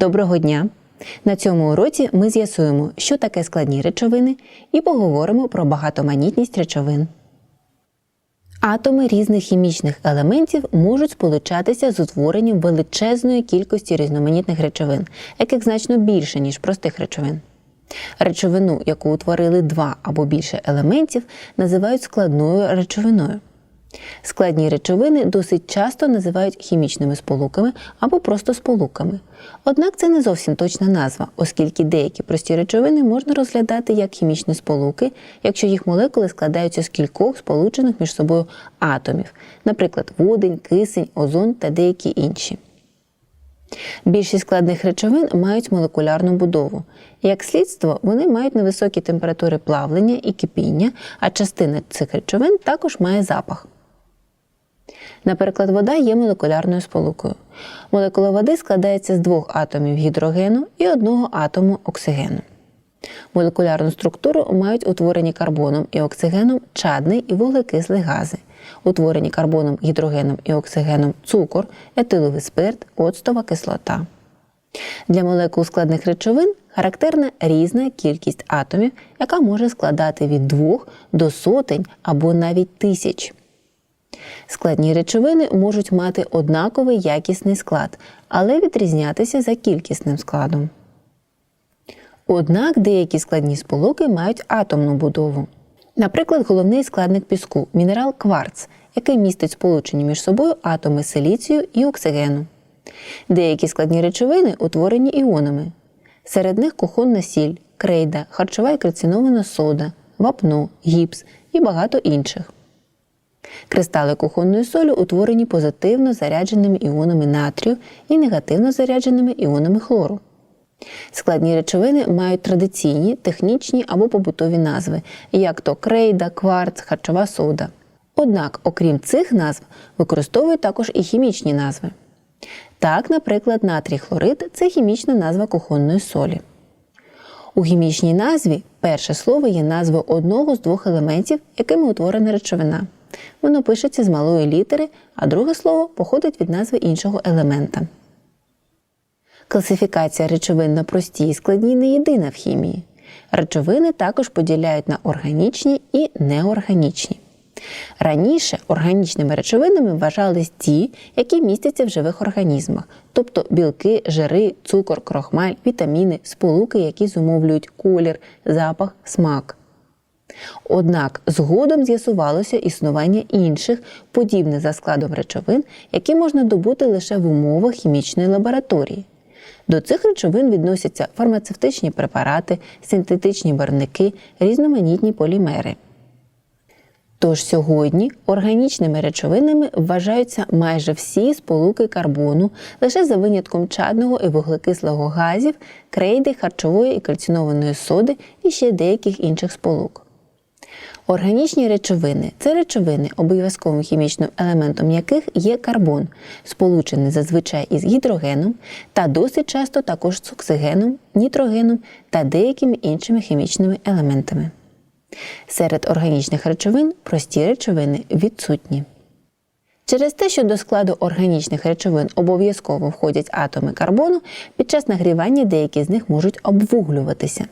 Доброго дня! На цьому уроці ми з'ясуємо, що таке складні речовини, і поговоримо про багатоманітність речовин. Атоми різних хімічних елементів можуть сполучатися з утворенням величезної кількості різноманітних речовин, яких значно більше, ніж простих речовин. Речовину, яку утворили два або більше елементів, називають складною речовиною. Складні речовини досить часто називають хімічними сполуками або просто сполуками. Однак це не зовсім точна назва, оскільки деякі прості речовини можна розглядати як хімічні сполуки, якщо їх молекули складаються з кількох сполучених між собою атомів, наприклад, водень, кисень, озон та деякі інші. Більшість складних речовин мають молекулярну будову. Як слідство, вони мають невисокі температури плавлення і кипіння, а частина цих речовин також має запах. Наприклад, вода є молекулярною сполукою. Молекула води складається з двох атомів гідрогену і одного атому оксигену. Молекулярну структуру мають утворені карбоном і оксигеном чадний і вуглекислий гази, утворені карбоном, гідрогеном і оксигеном цукор, етиловий спирт, оцтова кислота. Для молекул складних речовин характерна різна кількість атомів, яка може складати від двох до сотень або навіть тисяч. Складні речовини можуть мати однаковий якісний склад, але відрізнятися за кількісним складом. Однак деякі складні сполуки мають атомну будову. Наприклад, головний складник піску мінерал кварц, який містить сполучені між собою атоми силіцію і оксигену. Деякі складні речовини утворені іонами. Серед них кухонна сіль, крейда, харчова і кальцинована сода, вапно, гіпс і багато інших. Кристали кухонної солі утворені позитивно зарядженими іонами натрію і негативно зарядженими іонами хлору. Складні речовини мають традиційні, технічні або побутові назви, як то крейда, кварц, харчова сода. Однак, окрім цих назв, використовують також і хімічні назви. Так, наприклад, натрій хлорид це хімічна назва кухонної солі. У хімічній назві перше слово є назвою одного з двох елементів, якими утворена речовина. Воно пишеться з малої літери, а друге слово походить від назви іншого елемента. Класифікація речовин на прості і складні не єдина в хімії. Речовини також поділяють на органічні і неорганічні. Раніше органічними речовинами вважались ті, які містяться в живих організмах, тобто білки, жири, цукор, крохмаль, вітаміни, сполуки, які зумовлюють колір, запах, смак. Однак згодом з'ясувалося існування інших, подібних за складом речовин, які можна добути лише в умовах хімічної лабораторії. До цих речовин відносяться фармацевтичні препарати, синтетичні барвники, різноманітні полімери. Тож сьогодні органічними речовинами вважаються майже всі сполуки карбону, лише за винятком чадного і вуглекислого газів, крейди, харчової і кальцинованої соди і ще деяких інших сполук. Органічні речовини це речовини, обов'язковим хімічним елементом яких є карбон, сполучений зазвичай із гідрогеном та досить часто також з оксигеном, нітрогеном та деякими іншими хімічними елементами. Серед органічних речовин прості речовини відсутні. Через те, що до складу органічних речовин обов'язково входять атоми карбону, під час нагрівання деякі з них можуть обвуглюватися.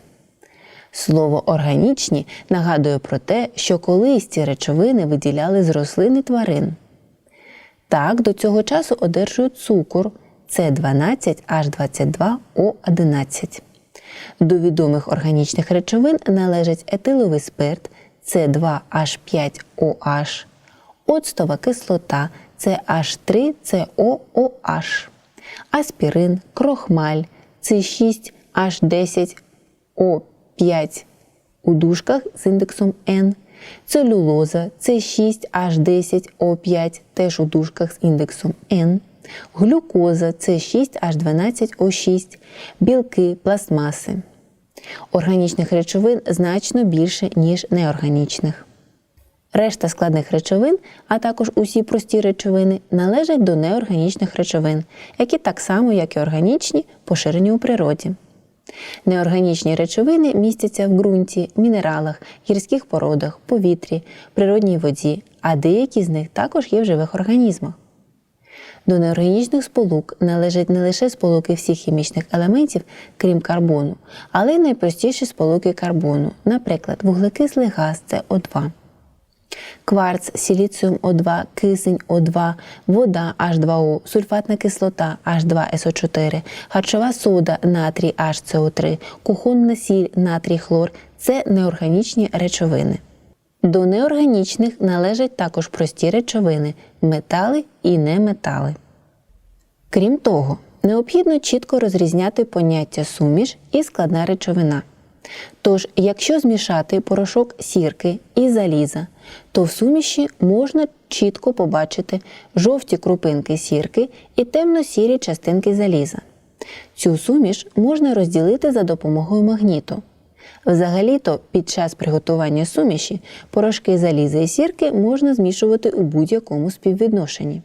Слово органічні нагадує про те, що колись ці речовини виділяли з рослин і тварин. Так, до цього часу одержують цукор С12H22O11. До відомих органічних речовин належать етиловий спирт С2H5OH, оцтова кислота CH3COOH, аспірин, крохмаль С6H10O5. 5 у дужках з індексом N, целюлоза С6H10O5 теж у дужках з індексом N, глюкоза С6H12O6, білки, пластмаси. Органічних речовин значно більше, ніж неорганічних. Решта складних речовин, а також усі прості речовини, належать до неорганічних речовин, які так само, як і органічні, поширені у природі. Неорганічні речовини містяться в ґрунті, мінералах, гірських породах, повітрі, природній воді, а деякі з них також є в живих організмах. До неорганічних сполук належать не лише сполуки всіх хімічних елементів, крім карбону, але й найпростіші сполуки карбону, наприклад, вуглекислий газ СО2. Кварц, сіліціум О2, кисень О2, вода H2O, сульфатна кислота H2SO4, харчова сода натрій HCO3, кухонна сіль натрій хлор це неорганічні речовини. До неорганічних належать також прості речовини метали і неметали. Крім того, необхідно чітко розрізняти поняття суміш і складна речовина. Тож, якщо змішати порошок сірки і заліза, то в суміші можна чітко побачити жовті крупинки сірки і темно-сірі частинки заліза. Цю суміш можна розділити за допомогою магніту. Взагалі-то під час приготування суміші порошки заліза і сірки можна змішувати у будь-якому співвідношенні.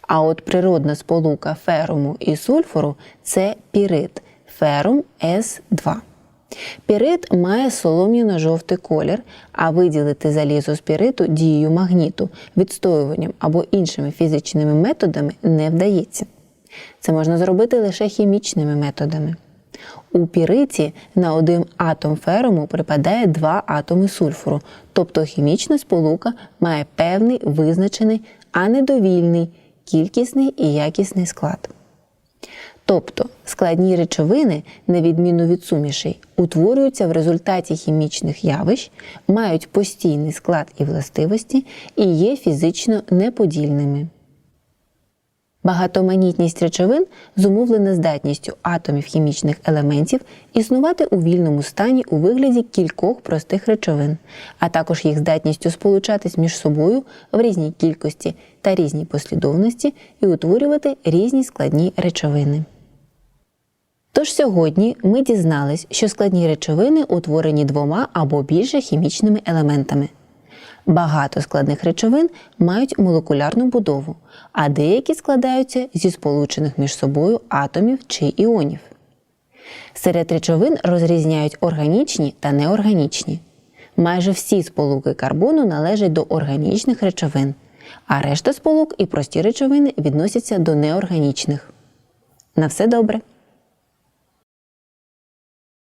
А от природна сполука феруму і сульфуру це пірит ферум С2. Пірит має солом'яно-жовтий колір, а виділити залізо з піриту дією магніту, відстоюванням або іншими фізичними методами не вдається. Це можна зробити лише хімічними методами. У піриті на один атом феруму припадає два атоми сульфуру, тобто хімічна сполука має певний визначений, а не довільний кількісний і якісний склад. Тобто складні речовини, на відміну від сумішей, утворюються в результаті хімічних явищ, мають постійний склад і властивості і є фізично неподільними. Багатоманітність речовин зумовлена здатністю атомів хімічних елементів існувати у вільному стані у вигляді кількох простих речовин, а також їх здатністю сполучатись між собою в різній кількості та різній послідовності і утворювати різні складні речовини. Тож сьогодні ми дізнались, що складні речовини утворені двома або більше хімічними елементами. Багато складних речовин мають молекулярну будову, а деякі складаються зі сполучених між собою атомів чи іонів. Серед речовин розрізняють органічні та неорганічні. Майже всі сполуки карбону належать до органічних речовин, а решта сполук і прості речовини відносяться до неорганічних. На все добре!